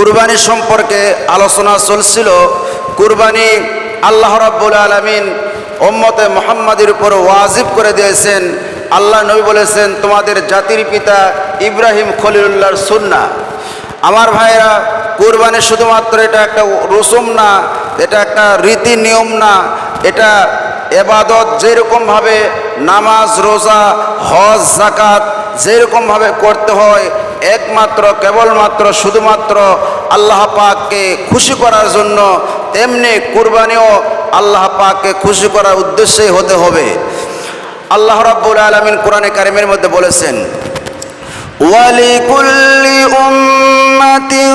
কুরবানি সম্পর্কে আলোচনা চলছিল। কুরবানি আল্লাহ রাব্বুল আলমিন ওম্মতে মোহাম্মদের উপর ওয়াজিব করে দিয়েছেন। আল্লাহ নবী বলেছেন, তোমাদের জাতির পিতা ইব্রাহিম খলিলুল্লাহর সুন্না আমার ভাইরা কুরবানি শুধুমাত্র এটা একটা রসুম না, এটা একটা রীতি নিয়ম না। এটা এবাদত যেরকমভাবে নামাজ, রোজা, হজ জাকাত যেরকমভাবে করতে হয় একমাত্র, কেবলমাত্র, শুধুমাত্র আল্লাহ পাককে খুশি করার জন্য তেমনি কুরবানিও আল্লাহ পাককে খুশি করার উদ্দেশ্যেই হতে হবে। আল্লাহ রাব্বুল আলমিন কোরআনে কারিমের মধ্যে বলেছেন, ওয়ালিকুল্লি উম্মাতিন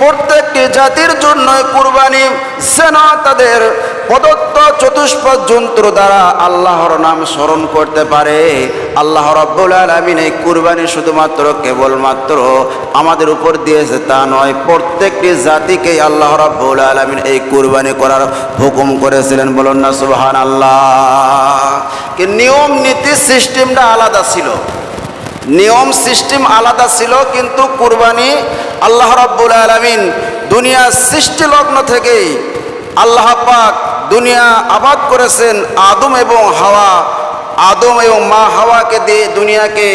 প্রত্যেকটি জাতির জন্য কুরবানি যেন তাদের প্রদত্ত চতুষ্পদ যন্ত্র দ্বারা আল্লাহর নাম স্মরণ করতে পারে। আল্লাহ রব্বুল আলমিন এই কুরবানি শুধুমাত্র কেবলমাত্র আমাদের উপর দিয়েছে, তা নয়, প্রত্যেকটি জাতিকেই আল্লাহ রব্বুল আলমিন এই কুরবানি করার হুকুম করেছিলেন। বলুন না সুবহান আল্লাহ নিয়ম নীতি সিস্টেমটা আলাদা ছিল। নিয়ম, সিস্টেম আলাদা ছিল, কিন্তু কুরবানি আল্লাহ রাব্বুল আলমিন দুনিয়া সৃষ্টি লগ্ন থেকেই আল্লাহ পাক দুনিয়া আবাদ করেছেন আদম এবং হাওয়া। আদম এবং মা হাওয়াকে দিয়ে দুনিয়াকে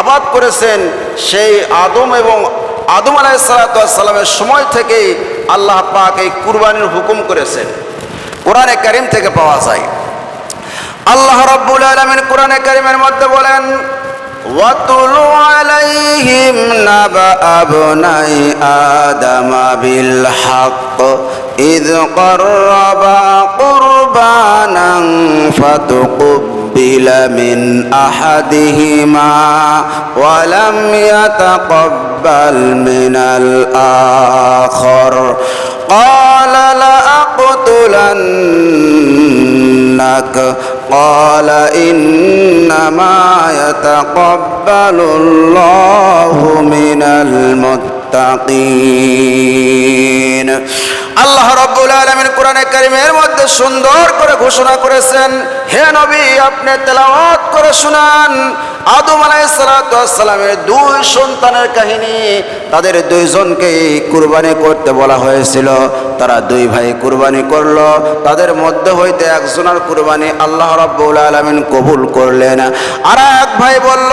আবাদ করেছেন। সেই আদম এবং আদম আলাইসালামের সময় থেকেই আল্লাহ পাক এই কুরবানির হুকুম করেছেন। কোরআনে কারিম থেকে পাওয়া যায়। আল্লাহ রাব্বুল আলমিন কোরআনে কারিমের মধ্যে বলেন واتل عليهم نبأ ابني آدم بالحق إذ قربا قربانا فتقبل من أحدهما ولم يتقبل من الآخر قال لأقتلنك قال إنما يتقبل الله من المتقين আল্লাহ রব্বুল আলমিন কোরআনে কারিমের মধ্যে সুন্দর করে ঘোষণা করেছেন হে নবী আপনি তেলাওয়াত করে শুনান আদম আলাইসালামের দুই সন্তানের কাহিনী তাদের দুইজনকে কুরবানি করতে বলা হয়েছিল তারা দুই ভাই কুরবানি করলো তাদের মধ্যে হইতে একজনের কুরবানি আল্লাহ রব্বুল আলমিন কবুল করলেন আর এক ভাই বলল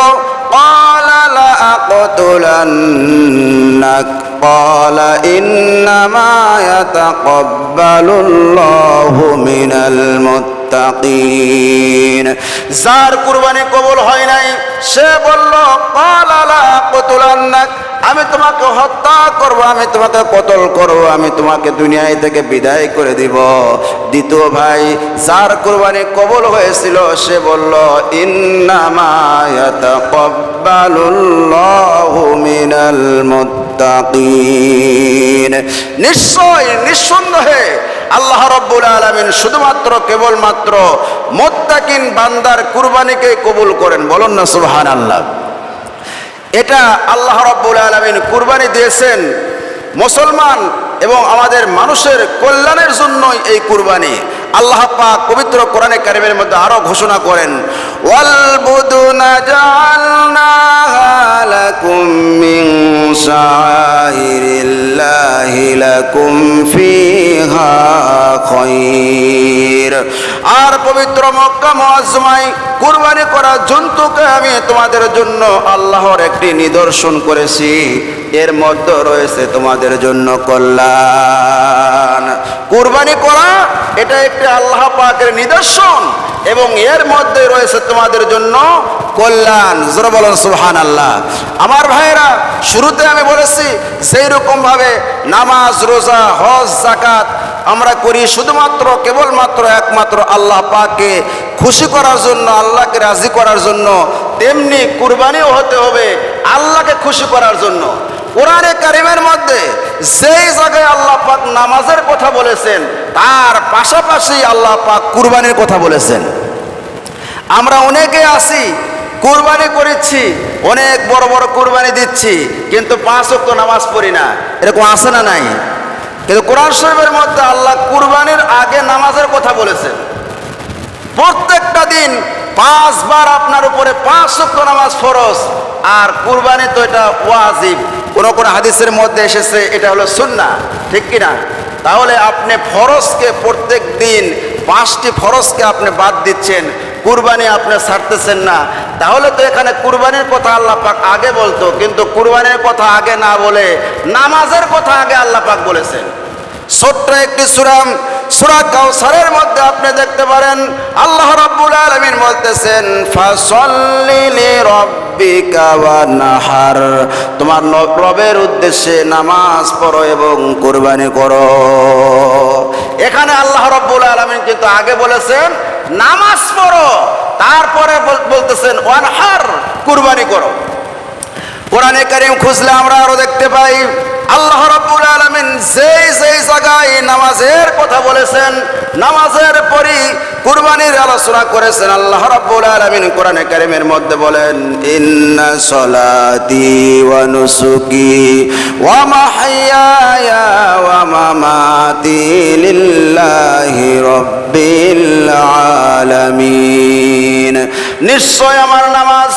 قال لأقتلنك قال إنما يتقبل الله من المتقين যার কুরবানি কবুল হয় নাই সে বলল قال لأقتلنك আমি তোমাকে হত্যা করব আমি তোমাকে কতল করব আমি তোমাকে দুনিয়ায় থেকে বিদায় করে দিব দ্বিতীয় ভাই যার কুরবানি কবল হয়েছিল সে বলল ইন্নামায়াতাকাব্বালুল্লাহু মিনাল মুত্তাকিন নিশ্চয়, নিঃসন্দেহে আল্লাহ রব্বুল আলামিন শুধুমাত্র কেবলমাত্র মোত্তাকিন বান্দার কুরবানিকে কবুল করেন। বলুন না সুবহানাল্লাহ। এটা আল্লাহ রব্বুল আলমিন কুরবানি দিয়েছেন মুসলমান এবং আমাদের মানুষের কল্যাণের জন্যই এই কুরবানি। আল্লাহ পবিত্র কোরআনে কারিমের মধ্যে আরও ঘোষণা করেন, ওয়াল বুদুনা জাআলনাহা লাকুম মিন লাকুম ফিহা খায়র আর পবিত্র মক্কা মুআজ্জমায় কুরবানি করা জন্তুকে আমি তোমাদের জন্য আল্লাহর একটি নিদর্শন করেছি। এর মধ্যে রয়েছে তোমাদের জন্য কল্যাণ। কুরবানি করা, এটা একটি আল্লাহ পাকের নিদর্শন। এবং এর মধ্যে রয়েছে তোমাদের জন্য কল্যাণ। সুহান আল্লাহ আমার ভাইয়েরা, শুরুতে আমি বলেছি সেই রকম ভাবে নামাজ, রোজা, হজ জাকাত আমরা করি, শুধুমাত্র, কেবলমাত্র, একমাত্র আল্লাহ পাকে খুশি করার জন্য, আল্লাহকে রাজি করার জন্য, তেমনি কুরবানিও হতে হবে আল্লাহকে খুশি করার জন্য। কোরআনে কারিমের মধ্যে যেই জায়গায় আল্লাহ পাক নামাজের কথা বলেছেন তার পাশাপাশি আল্লাহ পাক কুরবানির কথা বলেছেন। আমরা অনেকে আছি, কোরবানি করেছি, অনেক বড় বড় কুরবানি দিচ্ছি, কিন্তু পাঁচ ওয়াক্ত নামাজ পড়ি না। এরকম আছে না নাই? কিন্তু কোরআন শরীফের মধ্যে আল্লাহ কুরবানির আগে নামাজের কথা বলেছেন। প্রত্যেকটা দিন পাঁচবার আপনার উপরে পাঁচ ওয়াক্ত নামাজ ফরজ, আর কুরবানি তো এটা ওয়াজিব। কোন কোন হাদিসের মধ্যে এসেছে, এটা হলো সুন্না ঠিক কি না তাহলে আপনি ফরজকে প্রত্যেক দিন পাঁচটি ফরজকে আপনি বাদ দিচ্ছেন, কুরবানি আপনি ছাড়তেছেন না। তাহলে তো এখানে কুরবানির কথা আল্লাহ পাক আগে বলতো, কিন্তু কুরবানির কথা আগে না বলে, নামাজের কথা আগে আল্লাহ পাক বলেছেন। ছোট্ট একটি সুরাম সুরা কাউসারের মধ্যে আপনি দেখতে পারেন, আল্লাহ রাব্বুল আলামিন বলতেছেন, ফাসাল্লি লিরাব্বিকা তোমার রবের উদ্দেশ্যে নামাজ পড়ো এবং কুরবানি করো। এখানে আল্লাহ রাব্বুল আলামিন কিন্তু আগে বলেছেন, নামাজ পড়ো। তারপরে বল- বলতেছেন, ওয়ানহার, কুরবানি করো। কোরআনে কারিম খুঁজলে আমরা আরও দেখতে পাই, আল্লাহ রাব্বুল আলামিন বলেছেন, নামাজের পরই কুরবানির আলোচনা করেছেন। আল্লাহ রাব্বুল আলামিন কোরআনে কারিমের মধ্যে বলেন, ইন্না সলাতি ওয়া নুসুকি ওয়া মাহইয়ায়া ওয়া মামাতি লিল্লাহি রাব্বিল আলামিন। নিশ্চয় আমার নামাজ,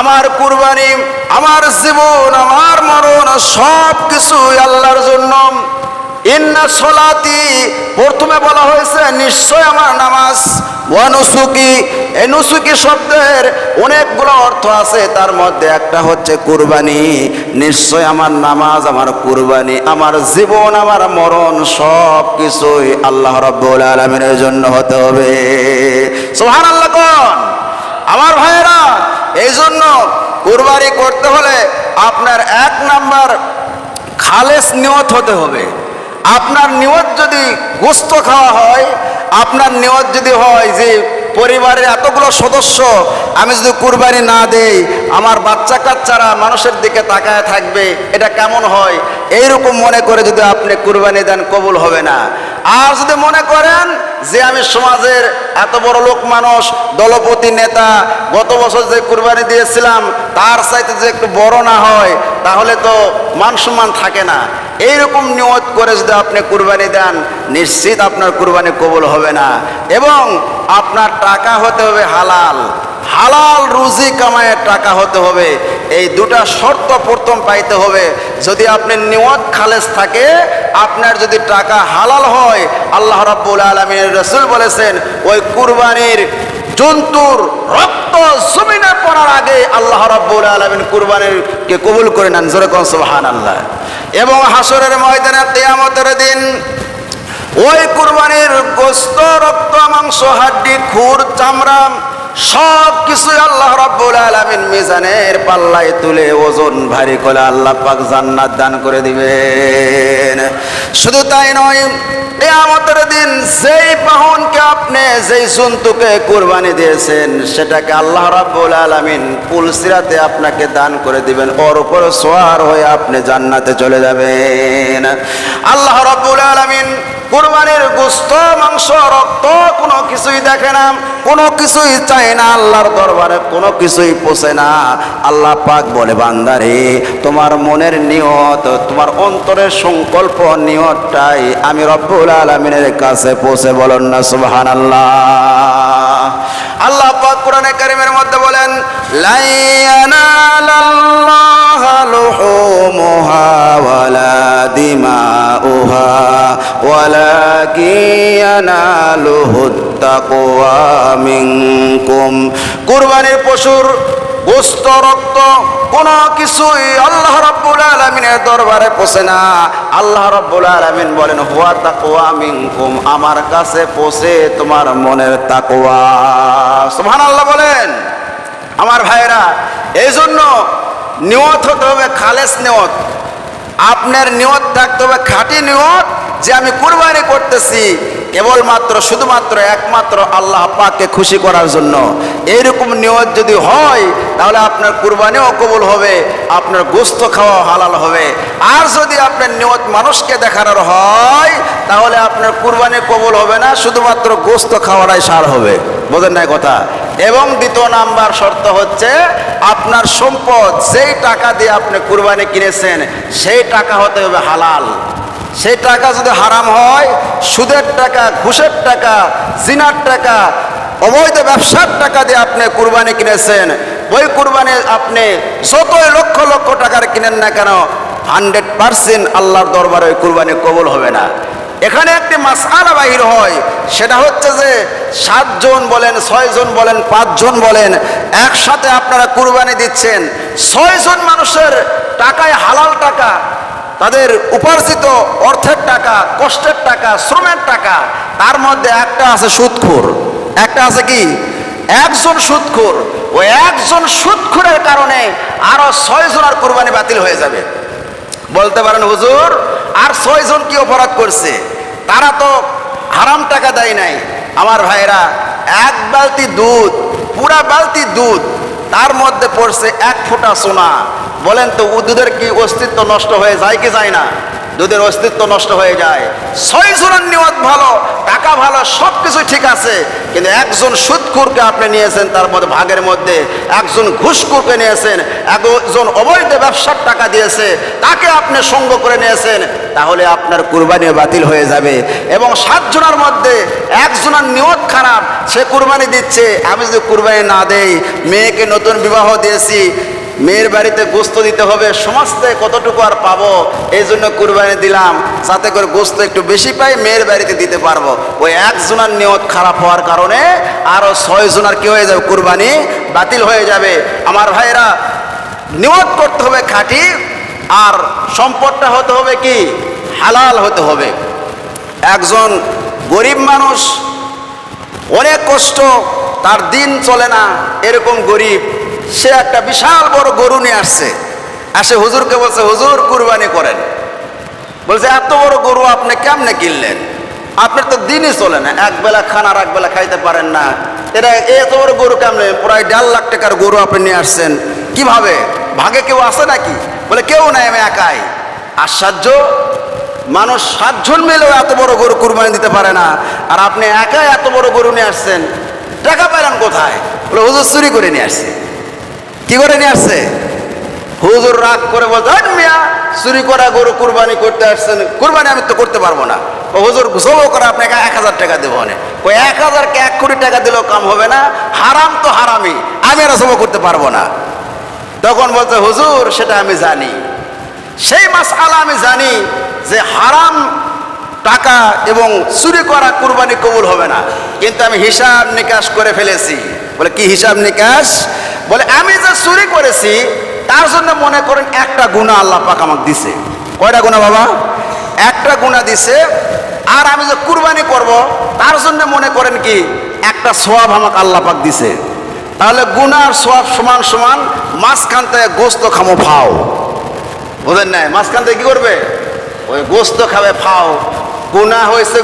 আমার কুরবানি, আমার জীবন, আমার মরণ সব কিছুই আল্লাহর জন্য। ইন্না সলাতি, প্রথমে বলা হয়েছে, নিশ্চয় আমার নামাজ ওয়ানুসুকি এই শব্দের অনেকগুলো অর্থ আছে, তার মধ্যে একটা হচ্ছে কুরবানি। নিশ্চয় আমার নামাজ, আমার কুরবানি, আমার জীবন, আমার মরণ সব কিছুই আল্লাহ রব্বুল আলমিনের জন্য হতে হবে। সোহান আল্লাহ কন? আমার ভাইয়েরা এই জন্য কুরবানি করতে হলে আপনার এক নাম্বার খালেস নিয়ত হতে হবে। আপনার নিয়ত যদি গোস্ত খাওয়া হয়, আপনার নিয়ত যদি হয় যে পরিবারের এতগুলো সদস্য, আমি যদি কুরবানি না দেই, আমার বাচ্চা কাচ্চারা মানুষের দিকে তাকায় থাকবে, এটা কেমন হয়? এইরকম মনে করে যদি আপনি কুরবানি দেন, কবুল হবে না। আর যদি মনে করেন যে আমি সমাজের এত বড় লোক মানুষ, দলপতি নেতা, গত বছর যে কুরবানি দিয়েছিলাম, তার চাইতে যে একটু বড় না হয়, তাহলে তো মান সম্মান থাকে না। এইরকম নিয়ত করে যদি আপনি কুরবানি দেন, নিশ্চিত আপনার কুরবানি কবুল হবে না। এবং আপনার টাকা হতে হবে হালাল। হালাল রুজি কামায়ের টাকা হতে হবে। এই দুটা শর্ত প্রথম পাইতে হবে। যদি আপনি নিয়ত খালেস থাকে, আপনার যদি টাকা হালাল হয়, আল্লাহ রাব্বুল আলমীর রসুল বলেছেন, ওই কুরবানির জন্তুর রক্ত জমিনে পড়ার আগে আল্লাহ রাব্বুল আলমিন কুরবানির কে কবুল করে নেন। জোরে কোন সুবহান আল্লাহ এবং হাসরের ময়দানে তেয়ামতের দিন ওই কুরবানির গোস্ত রক্ত মাংস হাড্ডি খুর চামড়া সব কিছু আল্লাহ রাব্বুল আলামিন মিজানের পাল্লায় তুলে ওজন ভারী করে আল্লাহ পাক জান্নাত দান করে দিবেন। শুধু তাই নয়, কিয়ামতের দিন যেই বাহনকে আপনি, যেই জন্তুকে কুরবানি দিয়েছেন, সেটাকে আল্লাহ রাব্বুল আলামিন পুলসিরাতে আপনাকে দান করে দিবেন। ওর উপর সোয়ার হয়ে আপনি জান্নাতে চলে যাবেন। আল্লাহ রাব্বুল আলামিন কোরবানির গোস্ত, মাংস, রক্ত, কোনো কিছুই দেখে না, কোনো কিছুই চায় না, আল্লাহর দরবারে কোনো কিছুই পোষে না। আল্লাহ পাক বলে বান্দারে তোমার মনের নিয়ত, তোমার অন্তরের সংকল্প নিয়তটাই আমি রব্বুল আলমিনের কাছে পৌঁছে বলেন না সুবহান আল্লাহ আল্লাহ পাক কোরআনে কারিমের মধ্যে বলেন লাইয়ানালাল্লাহ লুহুমুহা ওয়ালা দিমাউহা, ওয়ালাকিন ইয়ানালুহুত তাকওয়া মিনকুম। কুরবানির পশুর গোস্ত, রক্ত, কোনো কিছুই আল্লাহ রাব্বুল আলামিনের দরবারে পৌঁছে না। আল্লাহ রাব্বুল আলামিন বলেন, হুয়া তাকওয়া মিনকুম আমার কাছে পৌঁছে তোমার মনের তাকওয়া সুবহানাল্লাহ বলেন। আমার ভাইরা এই জন্য নিয়ত হতে হবে, খালেস নিয়ত। আপনার নিয়ত থাকতে হবে, খাঁটি নিয়ত যে আমি কুরবানি করতেছি। কেবলমাত্র, শুধুমাত্র, একমাত্র আল্লাহ পাককে খুশি করার জন্য। এইরকম নিয়ত যদি হয়, তাহলে আপনার কুরবানিও কবুল হবে, আপনার গোস্ত খাওয়া হালাল হবে। আর যদি আপনার নিয়ত মানুষকে দেখানোর হয়, তাহলে আপনার কুরবানি কবুল হবে না, শুধুমাত্র গোস্ত খাওয়াটাই সার হবে। বোঝেন না কথা? এবং দ্বিতীয় নাম্বার শর্ত হচ্ছে, আপনার সম্পদ, যেই টাকা দিয়ে আপনি কুরবানি কিনেছেন, সেই টাকা হতে হবে হালাল। সেই টাকা যদি হারাম হয়, সুদের টাকা, ঘুষের টাকা, জিনার টাকা, অবৈধ ব্যবসার টাকা দিয়ে আপনি কুরবানি কিনেছেন, ওই কুরবানি আপনি যতই লক্ষ লক্ষ টাকার কিনেন না কেন, হান্ড্রেড পার্সেন্ট আল্লাহর দরবারে ওই কুরবানি কবুল হবে না। এখানে একটি মাসালা বাহির হয়, সেটা হচ্ছে যে সাতজন বলেন, ছয়জন বলেন, পাঁচজন বলেন, একসাথে আপনারা কুরবানি দিচ্ছেন। ছয়জন মানুষের টাকায় হালাল টাকা তাদের উপার্জিত অর্থের টাকা, কষ্টের টাকা, শ্রমের টাকা, তার মধ্যে একটা আছে সুদখোর। একটা আছে কি? একজন সুদখোর। ওই একজন সুদখোরের কারণে আরও ছয় জনের কোরবানি বাতিল হয়ে যাবে। বলতে পারেন, হুজুর, আর ছয়জন কি অপরাধ করছে? তারা তো হারাম টাকা দেয় নাই। আমার ভাইরা এক বালতি দুধ, পুরা বালতি দুধ, তার মধ্যে পড়ছে এক ফোঁটা সোনা। বলেন তো দুধের কি অস্তিত্ব নষ্ট হয়ে যায় কি যায় না? দুধের অস্তিত্ব নষ্ট হয়ে যায়। ছয় জনের নিয়ত ভালো, টাকা ভালো সব কিছু ঠিক আছে, কিন্তু একজন সুদখুরকে আপনি নিয়েছেন তার মধ্যে, ভাগের মধ্যে। একজন ঘুষখুরকে নিয়েছেন, একজন অবৈধ ব্যবসার টাকা দিয়েছে, তাকে আপনি সঙ্গ করে নিয়েছেন, তাহলে আপনার কুরবানি বাতিল হয়ে যাবে। এবং সাতজনের মধ্যে একজনের নিয়ত খারাপ, সে কুরবানি দিচ্ছে। আমি যদি কুরবানি না দেই, মেয়েকে নতুন বিবাহ দিয়েছি মেয়ের বাড়িতে গোস্ত দিতে হবে, সমাজতে কতটুকু আর পাবো এই জন্য কুরবানি দিলাম। যাতে করে গোস্ত একটু বেশি পাই, মেয়ের বাড়িতে দিতে পারব। ওই একজনের নিয়ত খারাপ হওয়ার কারণে আরও ছয় জনের কি হয়ে যাবে? কুরবানি বাতিল হয়ে যাবে। আমার ভাইরা নিয়ত করতে হবে খাঁটি, আর সম্পদটা হতে হবে কি? হালাল হতে হবে। একজন গরিব মানুষ, অনেক কষ্ট, তার দিন চলে না, এরকম গরিব। সে একটা বিশাল বড় গরু নিয়ে আসছে। আসে হুজুরকে বলছে, হুজুর, কুরবানি করেন। বলছে, এত বড় গরু আপনি কেমনে কিনলেন? আপনার তো দিনই চলে না এক বেলা খান আর এক বেলা খাইতে পারেন না। এটা এত বড় গরু কেমনে? প্রায় দেড় লাখ টাকার গরু আপনি নিয়ে আসছেন। কীভাবে? ভাগে কেউ আছে নাকি? বলে, কেউ নাই, আমি একাই। আর আশ্চর্য! মানুষ সাতজন মিলেও এত বড় গরু কুরবানি দিতে পারে না। আর আপনি একাই এত বড় গরু নিয়ে আসছেন। টাকা পেলেন কোথায়? বলে, হুজুর, চুরি করে নিয়ে আসছে। কি করে নিয়ে আসছে? হুজুর রাগ করে বলছে "হাট মিয়া, চুরি করা গরু কুরবানি করতে আসছেন, কুরবানি আমি তো করতে পারব না। হুজুর জবো করে আপনাকে এক হাজার টাকা দেবো অনেক ওই এক হাজারকে এক কোটি টাকা দিলেও কাম হবে না, হারাম তো হারামি আমি আর জবো করতে পারব না। তখন বলছে, হুজুর, সেটা আমি জানি। সেই মাস আলা আমি জানি যে হারাম টাকা এবং চুরি করা কুরবানি কবুল হবে না। কিন্তু আমি হিসাব নিকাশ করে ফেলেছি। বলে, কি হিসাব নিকাশ? বলে, আমি যে চুরি করেছি, তার জন্য মনে করেন একটা গুণা আল্লাহ পাক আমাকে দিছে। কয়টা গুণা বাবা? একটা গুণা দিছে, আর আমি যে কুরবানি করব, তার জন্য মনে করেন কি, একটা সোয়াব আমাকে আল্লাহ পাক দিছে। তাহলে গুনার সোয়াব সমান সমান মাঝখান থেকে গোস্ত খামো, ফাও। বোঝেন নাই? মাঝখান থেকে কি করবে? ওই গোস্ত খাবে, ফাও। গুণা হয়েছে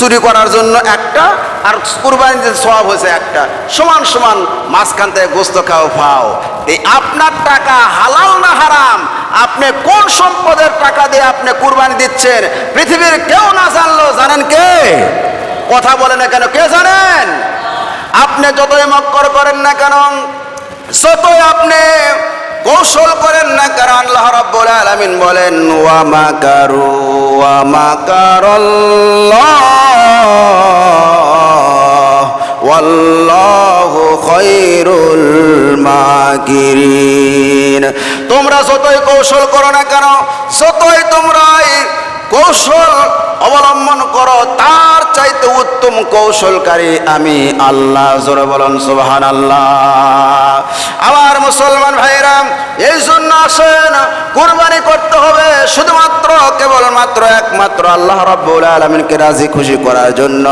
চুরি করার জন্য একটা, আর কুরবানি যে সব হয়েছে একটা। সমান সমান মাঝখান থেকে গোস্ত খাও ফাও এই আপনার টাকা হালাল না হারাম? আপনি কোন সম্পদের টাকা দিয়ে আপনি কুরবানি দিচ্ছেন? পৃথিবীর কেউ না জানলো, জানেন কে? কথা বলে না কেন, কে জানেন? আপনি যতই মক্কর করেন না কেন, যতই আপনি কৌশল করেন না, কারণ আল্লাহ রাব্বুল আলামিন বলেন, ওয়া মাকারু ওয়া মাকারাল্লাহ ওয়াল্লাহু খায়রুল মাকিরিন তোমরা যতই কৌশল করো না কেন, যতই তোমরা কৌশল অবলম্বন করো, তার চাইতে উত্তম কৌশলকারী আমি আল্লাহ। জোরে বলুন সুবহান আল্লাহ আমার মুসলমান ভাইরাম এই জন্য আসেন, কুরবানি করতে শুধুমাত্র কেবলমাত্র একমাত্র আল্লাহ রব্বুল আলমিনকে রাজি খুশি করার জন্য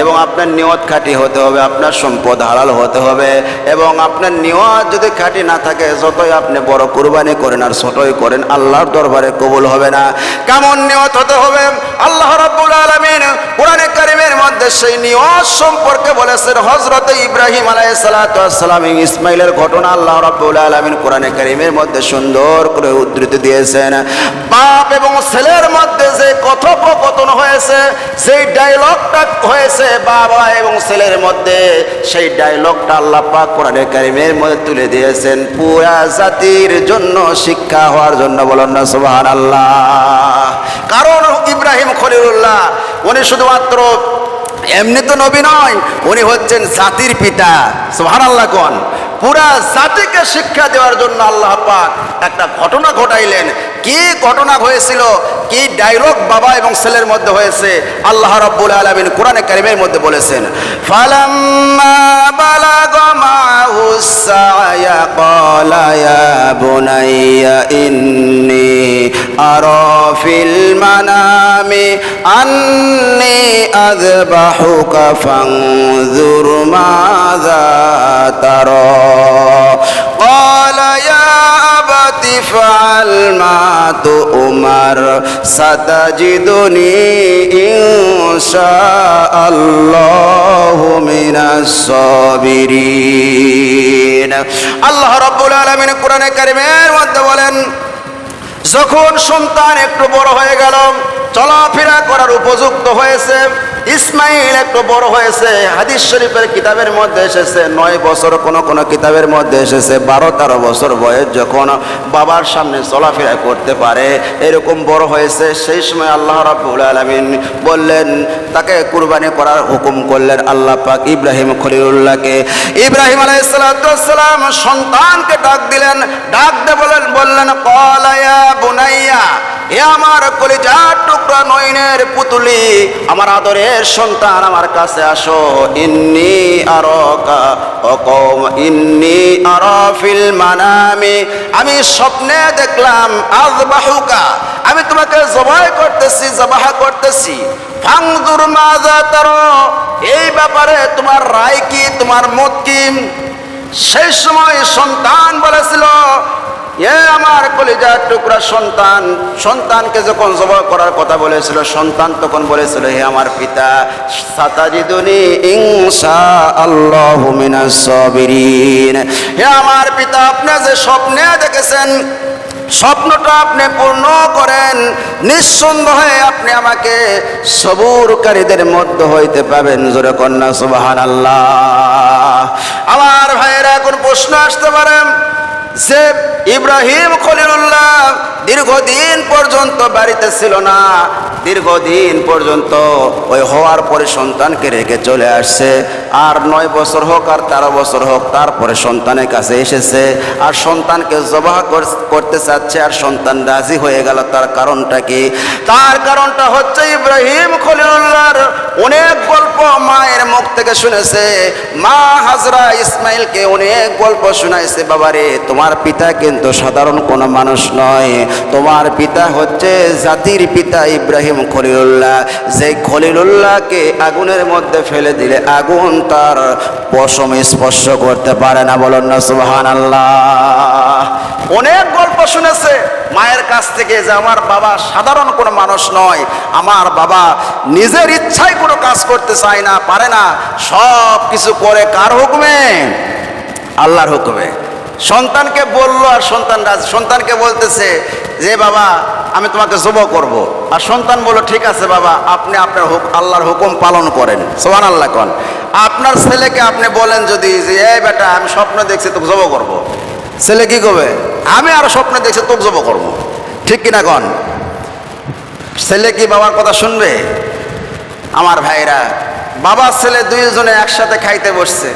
এবং আপনার নিয়ত খাঁটি হতে হবে, আপনার সম্পদ হালাল হতে হবে এবং আপনার নিয়ত যদি খাঁটি না থাকে, যতই আপনি বড় কুরবানি করেন আর ছোটই করেন, আল্লাহর দরবারে কবুল হবে না। কেমন নিয়ত হতে হবে? আল্লাহ রাব্বুল আলামিন কোরআনে কারিমের মধ্যে সেই নিয়ত সম্পর্কে বলেছেন, হযরত ইব্রাহিম আলাইহিস সালাতু ওয়াস সালাম ইসমাইলের ঘটনা আল্লাহ রাব্বুল আলামিন কোরআনে কারিমের মধ্যে সুন্দর করে উদ্ধৃতি দিয়েছেন। বাপ এবং ছেলের মধ্যে যে কথোপকথন হয়েছে সেই ডায়লগটা হয়েছে বাবা এবং ছেলের মধ্যে, সেই ডায়লগটা আল্লাহ পাক কোরআনে কারিমের মধ্যে তুলে দিয়েছেন। পুরা জাতির জন্য শিক্ষা হওয়ার জন্য বলেন না সুবহান আল্লাহ কারণ ইব্রাহিম খলিলুল্লাহ, উনি শুধুমাত্র এমনি তো নবী নয়, উনি হচ্ছেন জাতির পিতা। সুবহান আল্লাহ কোন? পুরা জাতিকে শিক্ষা দেওয়ার জন্য আল্লাহ পাক একটা ঘটনা ঘটাইলেন। কি ঘটনা হয়েছিল? কি ডায়লগ বাবা এবং ছেলের মধ্যে হয়েছে? আল্লাহ রাব্বুল আলামিন কোরআনে কারিমের মধ্যে বলেছেন, ফালাম্মা মাহু সায়া قال يا أبت افعل ما تؤمر ستجدني إن شاء الله من الصابرين আল্লাহ রাব্বুল আলামিন কোরআনে কারিমের মধ্যে বলেন যখন সন্তান একটু বড় হয়ে গেল চলাফেরা করার উপযুক্ত হয়েছে ইসমাইল একটু বড় হয়েছে, হাদিস শরীফের কিতাবের মধ্যে এসেছে, নয় বছর কোন কোন কিতাবের মধ্যে এসেছে, বারো তেরো বছর বয়স যখন বাবার সামনে চলাফেরা করতে পারে, এরকম বড় হয়েছে, সেই সময় আল্লাহ রাব্বুল আলামিন বললেন, তাকে কুরবানি করার হুকুম করলেন আল্লাহ পাক ইব্রাহিম খলিলুল্লাহকে। ইব্রাহিম আলাইহিসসালাম সন্তানকে ডাক দিলেন, ডাক দে বলেন, বললেন কলায়া বুনাইয়া এ আমার কলিজার টুকরা নয়নের পুতুলি, আমার আদরের সন্তান আমার কাছে আসো। ইন্নি আরকা অকম ইন্নি আরফিল মানামি। আমি স্বপ্নে দেখলাম আজ বাহুকা আমি তোমাকে জবাই করতেছি, জবাহা করতেছি। ফাংদুর মাজা তারো, এই ব্যাপারে তোমার রায় কি, তোমার মত কি? সেই সময় সন্তান বলেছিল আমার কলিজার টুকরা সন্তান, সন্তানকে যখন জবাই করার কথা বলেছিল, সন্তান তখন বলেছিল, হে আমার পিতা সাবিরিন। হে আমার পিতা, আপনি যে স্বপ্নে দেখেছেন, স্বপ্নটা আপনি পূর্ণ করেন, নিঃসন্দেহে আপনি আমাকে সবুরকারীদের মধ্য হইতে পাবেন, জোরে কন্যা সুবাহান আল্লাহ আমার ভাইয়েরা, এখন প্রশ্ন আসতে পারেন যে ইব্রাহিম খলিলুল্লাহ দীর্ঘদিন পর্যন্ত বাড়িতে ছিল না। দীর্ঘদিন পর্যন্ত ওই হওয়ার পরে সন্তানকে রেখে চলে আসছে। আর নয় বছর হোক আর তেরো বছর হোক, তারপরে সন্তানের কাছে এসেছে। আর সন্তানকে জবাহ কর- করতে চাচ্ছে আর সন্তান রাজি হয়ে গেল। তার কারণটা কি? তার কারণটা হচ্ছে ইব্রাহিম খলিলুল্লাহর অনেক গল্প মায়ের মুখ থেকে শুনেছে। মা হাজরা ইসমাইলকে অনেক গল্প শুনাইছে। বাবারে, তোমার পিতা কিন্তু সাধারণ কোনো মানুষ নয়। তোমার পিতা হচ্ছে জাতির পিতা ইব্রাহিম খলিলুল্লাহ। যে খলিলুল্লাহকে আগুনের মধ্যে ফেলে দিলে আগুন তার পশম স্পর্শ করতে পারে না, বলুন না সুবহান আল্লাহ অনেক গল্প শুনেছে, মায়ের কাছ থেকে যে আমার বাবা সাধারণ কোনো মানুষ নয়, আমার বাবা নিজের ইচ্ছায় কোনো কাজ করতে চায় না, পারে না সব কিছু করে কার হুকুমে? আল্লাহর হুকুমে। সন্তানকে বলল আর সন্তান সন্তানকে বলতেছে যে, বাবা, আমি তোমাকে জব করব। আর সন্তান বলল, ঠিক আছে বাবা, আপনি আপনার আল্লাহর হুকুম পালন করেন। সোহান আল্লাহ কন। আপনার ছেলেকে আপনি বলেন যদি, যে, এই বেটা, আমি স্বপ্ন দেখছি তোকে জব করব। ছেলে কি করবে? আমি আরও স্বপ্ন দেখছি তোকে জব করব। ঠিক কিনা কন? ছেলে কি বাবার কথা শুনবে? আমার ভাইরা, বাবা ছেলে দুইজনে একসাথে খাইতে বসছে।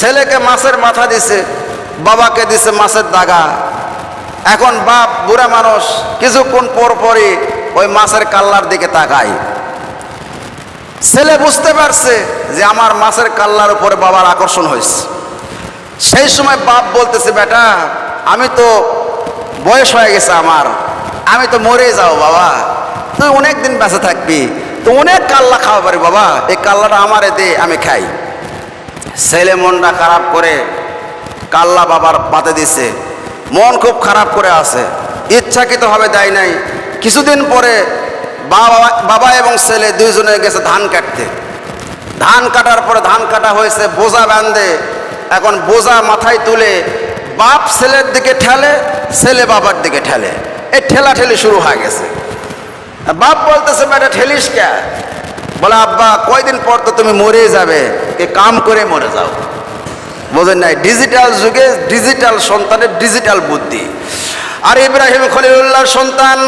ছেলেকে মাছের মাথা দিছে। বাবাকে দিছে মাছের দাগা। এখন বাপ বুড়া মানুষ কিছুক্ষণ পর পরই ওই মাছের কাল্লার দিকে তাকায়। ছেলে বুঝতে পারছে যে আমার মাছের কাল্লার উপরে বাবার আকর্ষণ হয়েছে। সেই সময় বাপ বলতেছে, বেটা, আমি তো বয়স হয়ে গেছে আমার। আমি তো মরে যাও বাবা। তুই অনেক দিন বেঁচে থাকবি। তো অনেক কাল্লা খাওয়া পারি বাবা। এই কাল্লাটা আমারে দে, আমি খাই। ছেলে মনটা খারাপ করে কাল্লা বাবার পাতে দিছে। মন খুব খারাপ করে আছে। ইচ্ছাকৃত হবে দেয় নাই। কিছুদিন পরে বাবা বাবা এবং ছেলে দুইজনে গেছে ধান কাটতে। ধান কাটার পরে ধান কাটা হয়েছে, বোঝা বাঁধে। এখন বোঝা মাথায় তুলে বাপ ছেলের দিকে ঠেলে, ছেলে বাবার দিকে ঠেলে। এই ঠেলা ঠেলি শুরু হয়ে গেছে। বাপ বলতেছে, বেটা, ঠেলিস কে? বলে, আব্বা, কয়দিন পর তো তুমি মরে যাবে। এ কাম করে মরে যাও। বোঝেন নাই ডিজিটাল যুগে ডিজিটাল সন্তানের ডিজিটাল বুদ্ধি। আর ইব্রাহিম খলিউল্লাহ সন্তান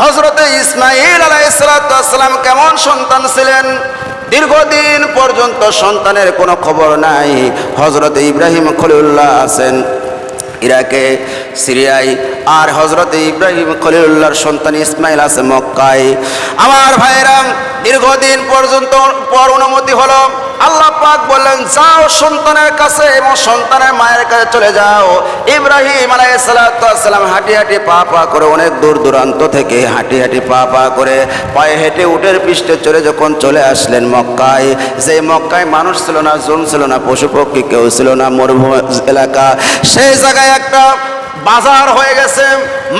হজরতে ইসমাইল আলাইসালাম কেমন সন্তান ছিলেন? দীর্ঘদিন পর্যন্ত সন্তানের কোনো খবর নাই। হজরতে ইব্রাহিম খলিউল্লাহ আছেন। ইরাকে, সিরিয়ায় আর হজরত ইব্রাহিম খলিলুল্লাহর সন্তান ইসমাইল আছে মক্কায়। আমার ভাইরাম দীর্ঘদিন পর্যন্ত পর অনুমতি হলো, আল্লাহ পাক বললেন, যাও সন্তানের কাছে এবং সন্তানের মায়ের কাছে চলে যাও। ইব্রাহিম আলাইসালাম হাঁটি হাঁটি পা পা করে অনেক দূর দূরান্ত থেকে হাঁটি হাঁটি পা পা করে পায়ে হেঁটে উটের পৃষ্ঠে চলে যখন চলে আসলেন মক্কায়, যে মক্কায় মানুষ ছিল না, জন ছিল না পশু পক্ষী কেউ ছিল না, মরুভূমি এলাকা, সেই জায়গায় একটা বাজার হয়ে গেছে,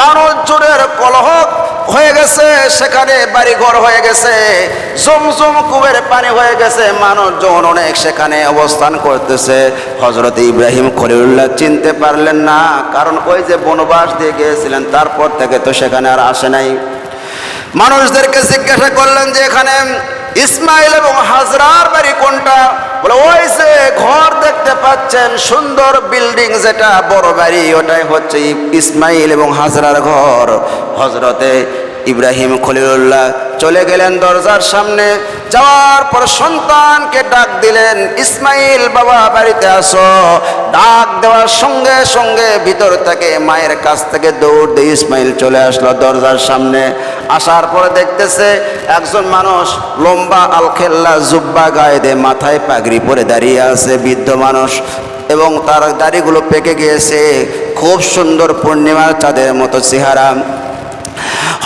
মানুষজনের কলহ হয়ে গেছে, সেখানে বাড়িঘর হয়ে গেছে, জমজম কুবের পানি হয়ে গেছে, মানুষজন অনেক সেখানে অবস্থান করতেছে। হজরত ইব্রাহিম খলিউল্লাহ চিনতে পারলেন না, কারণ ওই যে বনবাস দিয়ে গিয়েছিলেন, তারপর থেকে তো সেখানে আর আসে নাই। মানুষদেরকে জিজ্ঞাসা করলেন যে এখানে ইসমাইল এবং হাজরার বাড়ি কোনটা? বলে, ওই যে ঘর পাচ্ছেন সুন্দর বিল্ডিং যেটা বড় বাড়ি ওটাই হচ্ছে ইসমাইল এবং হাজরার ঘর। হজরতে ইব্রাহিম খলিলুল্লাহ চলে গেলেন দরজার সামনে। যাওয়ার পর সন্তানকে ডাক দিলেন, ইসমাইল বাবা, বাড়িতে আসো। ডাক দেওয়ার সঙ্গে সঙ্গে ভিতর থেকে মায়ের কাছ থেকে দৌড় দিয়ে ইসমাইল চলে আসলো দরজার সামনে। আসার পরে দেখতেছে একজন মানুষ লম্বা আলখেল্লা জুব্বা গায়ে দিয়ে মাথায় পাগড়ি পরে দাঁড়িয়ে আছে, বৃদ্ধ মানুষ। এবং তার দাড়িগুলো পেকে গিয়েছে। খুব সুন্দর পূর্ণিমার চাঁদের মতো চেহারা।